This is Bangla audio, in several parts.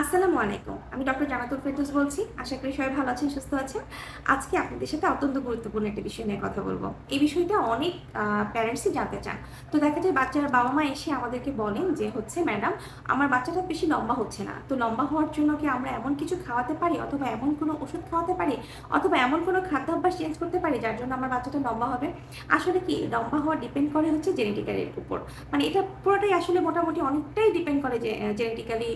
আসসালামু আলাইকুম। আমি ডক্টর জানাতুল ফেরদৌস বলছি। আশা করি সবাই ভালো আছেন, সুস্থ আছেন। আজকে আপনাদের সাথে অত্যন্ত গুরুত্বপূর্ণ একটা বিষয় নিয়ে কথা বলব। এই বিষয়টা অনেক প্যারেন্টসই জানতে চান। তো দেখা যায় বাচ্চার বাবা মা এসে আমাদেরকে বলেন যে, হচ্ছে ম্যাডাম আমার বাচ্চাটা বেশি লম্বা হচ্ছে না। তো লম্বা হওয়ার জন্য কি আমরা এমন কিছু খাওয়াতে পারি অথবা এমন কোনো ওষুধ খাওয়াতে পারি অথবা এমন কোনো খাদ্যাভ্যাস চেঞ্জ করতে পারি যার জন্য আমার বাচ্চাটা লম্বা হবে? আসলে কি, লম্বা হওয়া ডিপেন্ড করে হচ্ছে জেনেটিক্যালের উপর। মানে এটা পুরোটাই আসলে মোটামুটি অনেকটাই ডিপেন্ড করে যে জেনেটিক্যালি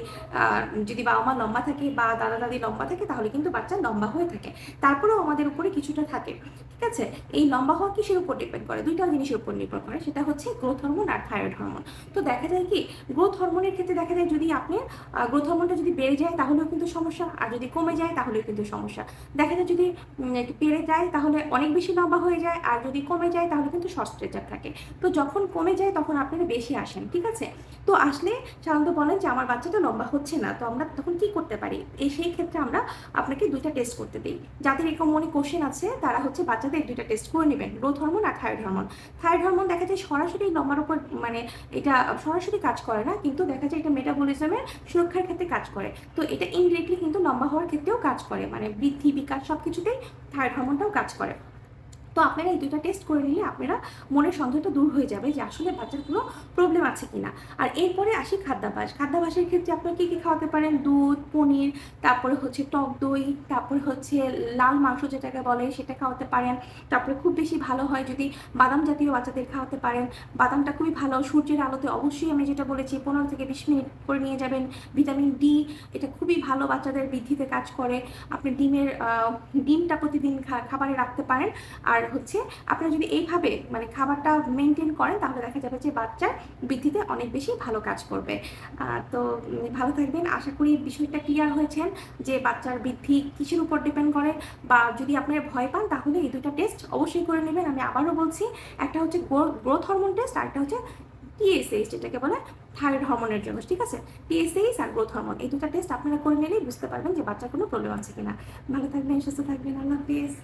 যদি বাবা মা লম্বা থাকে বা দাদা দাদি লম্বা থাকে, তাহলে কিন্তু বাচ্চা লম্বা হয়ে থাকে। তারপরেও আমাদের উপরে কিছুটা থাকে, ঠিক আছে? এই লম্বা হওয়া কিসের উপর ডিপেন্ড করে? দুইটা জিনিসের উপর নির্ভর করে, সেটা হচ্ছে গ্রোথ হরমোন আর থাইরয়েড হরমোন তো দেখা যায় কি গ্রোথ হরমোনের ক্ষেত্রে দেখা যায় যদি আপনি গ্রোথ হরমোনটা যদি বেড়ে যায়, তাহলেও কিন্তু সমস্যা, আর যদি কমে যায়, তাহলেও কিন্তু সমস্যা। দেখা যায় যদি বেড়ে যায়, তাহলে অনেক বেশি লম্বা হয়ে যায়, আর যদি কমে যায়, তাহলে কিন্তু শর্ট থাকে। তো যখন কমে যায়, তখন আপনারা বেশি আসেন, ঠিক আছে? তো আসলে সাধারণত বলেন যে, আমার বাচ্চাটা লম্বা হচ্ছে না। তো আমরা তখন কি করতে পারি? এই সেই ক্ষেত্রে আমরা আপনাকে দুইটা টেস্ট করতে দিই। যাদের এরকম মনে কোশ্চেন আছে, তারা হচ্ছে বাচ্চাদের দুইটা টেস্ট করে নেবেন। গ্রোথ হরমোন আর থাইরয়েড হরমোন থাইরয়েড হরমোন দেখা যায় সরাসরি লম্বার উপর মানে এটা সরাসরি কাজ করে না, কিন্তু দেখা যায় এটা মেটাবলিজমের সুরক্ষার ক্ষেত্রে কাজ করে। তো এটা ইনডিরেক্টলি কিন্তু লম্বা হওয়ার ক্ষেত্রেও কাজ করে। মানে বৃদ্ধি, বিকাশ সব কিছুতেই থাইরয়েড হরমোনটাও কাজ করে। তো আপনারা এই দুইটা টেস্ট করে নিলে আপনারা মনের সন্দেহটা দূর হয়ে যাবে যে আসলে বাচ্চার কোনো প্রবলেম আছে কিনা। আর এরপরে আসি খাদ্যাভ্যাস। খাদ্যাভ্যাসের ক্ষেত্রে আপনারা কী কী খাওয়াতে পারেন? দুধ, পনির, তারপরে হচ্ছে টক দই, তারপরে হচ্ছে লাল মাংস যেটাকে বলে সেটা খাওয়াতে পারেন। তারপরে খুব বেশি ভালো হয় যদি বাদাম জাতীয় বাচ্চাদের খাওয়াতে পারেন। বাদামটা খুবই ভালো। সূর্যের আলোতে অবশ্যই আমি যেটা বলেছি, পনেরো থেকে বিশ মিনিট করে নিয়ে যাবেন। ভিটামিন ডি, এটা খুবই ভালো বাচ্চাদের বৃদ্ধিতে কাজ করে। আপনি ডিমের ডিমটা প্রতিদিন খাবারে রাখতে পারেন। আর হচ্ছে আপনারা যদি এইভাবে মানে খাবারটা মেনটেন করেন, তাহলে দেখা যাবে যে বাচ্চার বৃদ্ধিতে অনেক বেশি ভালো কাজ করবে। তো ভালো থাকবেন। আশা করি বিষয়টা ক্লিয়ার হয়েছেন যে বাচ্চার বৃদ্ধি কিসের উপর ডিপেন্ড করে বা যদি আপনারা ভয় পান, তাহলে এই দুটো টেস্ট অবশ্যই করে নেবেন। আমি আবারও বলছি, একটা হচ্ছে গ্রোথ হরমোন টেস্ট আর একটা হচ্ছে টিএসএইচ যেটাকে বলে থাইরয়েড হরমোনের জন্য ঠিক আছে? টিএসএইচ আর গ্রোথ হরমোন এই দুটো টেস্ট আপনারা করে নিলেই বুঝতে পারবেন যে বাচ্চার কোনো প্রবলেম আছে কিনা। ভালো থাকবেন, সুস্থ থাকবেন। আল্লাহ হাফিজ।